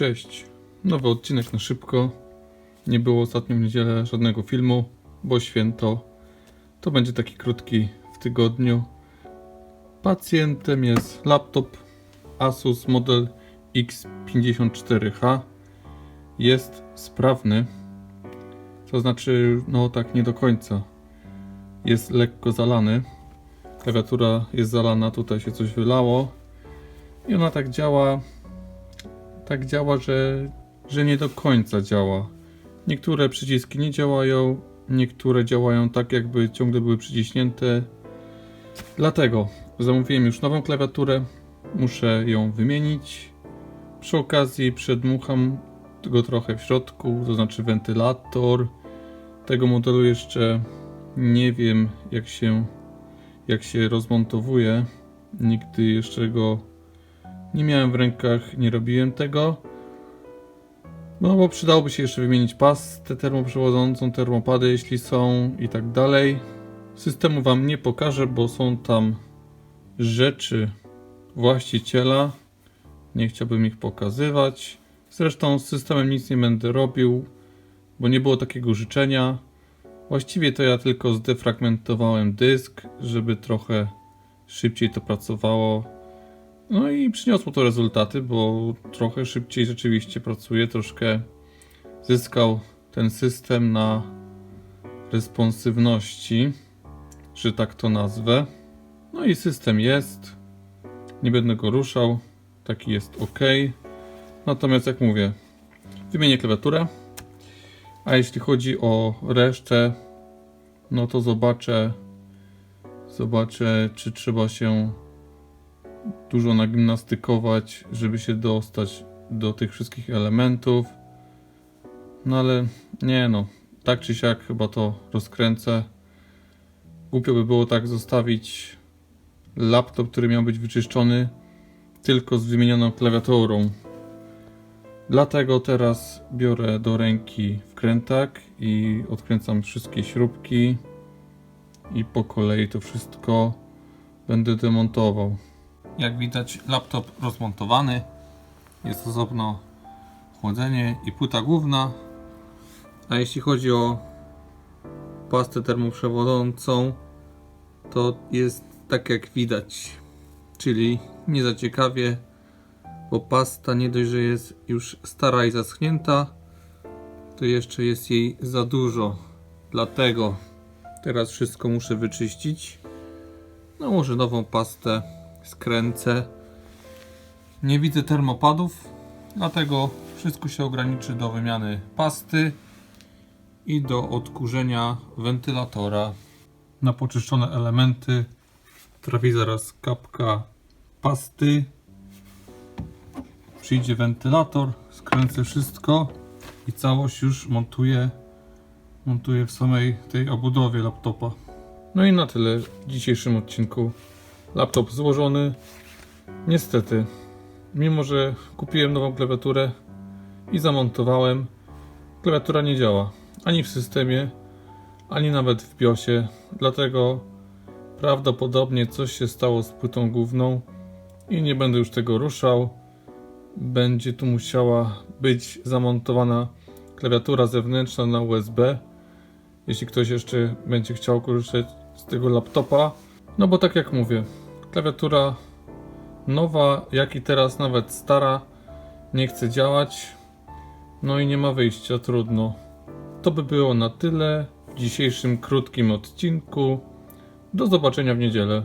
cześć. Nowy odcinek na szybko. Nie było ostatnią niedzielę żadnego filmu, bo święto. To będzie taki krótki w tygodniu. Pacjentem jest laptop Asus Model X54H. Jest sprawny. To znaczy, no tak nie do końca. Jest lekko zalany. Klawiatura jest zalana, tutaj się coś wylało. I ona tak działa tak działa, że, że nie do końca działa. Niektóre przyciski nie działają, niektóre działają tak, jakby ciągle były przyciśnięte. Dlatego zamówiłem już nową klawiaturę, muszę ją wymienić. Przy okazji przedmucham go trochę w środku, to znaczy wentylator. Tego modelu jeszcze nie wiem, jak się, jak się rozmontowuje. Nigdy jeszcze go nie miałem w rękach, nie robiłem tego. No bo przydałoby się jeszcze wymienić pastę termoprzewodzącą, termopady jeśli są i tak dalej. Systemu wam nie pokażę, bo są tam rzeczy właściciela. Nie chciałbym ich pokazywać. Zresztą z systemem nic nie będę robił, bo nie było takiego życzenia. Właściwie to ja tylko zdefragmentowałem dysk, żeby trochę szybciej to pracowało. No i przyniosło to rezultaty, bo trochę szybciej rzeczywiście pracuje, troszkę zyskał ten system na responsywności, że tak to nazwę. No i system jest. Nie będę go ruszał. Taki jest ok. Natomiast jak mówię, wymienię klawiaturę. A jeśli chodzi o resztę, no to zobaczę, zobaczę, czy trzeba się dużo nagimnastykować, żeby się dostać do tych wszystkich elementów. No ale nie no, tak czy siak chyba to rozkręcę. Głupio by było tak zostawić laptop, który miał być wyczyszczony tylko z wymienioną klawiaturą. Dlatego teraz biorę do ręki wkrętak i odkręcam wszystkie śrubki i po kolei to wszystko będę demontował. Jak widać, laptop rozmontowany. Jest osobno chłodzenie i płyta główna. A jeśli chodzi o pastę termoprzewodzącą, to jest tak jak widać. Czyli nie za ciekawie, bo pasta nie dość, że jest już stara i zaschnięta, to jeszcze jest jej za dużo. Dlatego teraz wszystko muszę wyczyścić. Nałożę nową pastę skręcę. Nie widzę termopadów, dlatego wszystko się ograniczy do wymiany pasty i do odkurzenia wentylatora. Na poczyszczone elementy trafi zaraz kapka pasty. Przyjdzie wentylator, skręcę wszystko i całość już montuję, montuję w samej tej obudowie laptopa. No i na tyle w dzisiejszym odcinku. Laptop złożony. Niestety, mimo że kupiłem nową klawiaturę i zamontowałem, klawiatura nie działa ani w systemie, ani nawet w BIOSie. Dlatego prawdopodobnie coś się stało z płytą główną i nie będę już tego ruszał. Będzie tu musiała być zamontowana klawiatura zewnętrzna na USB. Jeśli ktoś jeszcze będzie chciał korzystać z tego laptopa, no bo tak jak mówię, klawiatura nowa, jak i teraz nawet stara, nie chce działać. No i nie ma wyjścia, trudno. To by było na tyle w dzisiejszym krótkim odcinku. Do zobaczenia w niedzielę.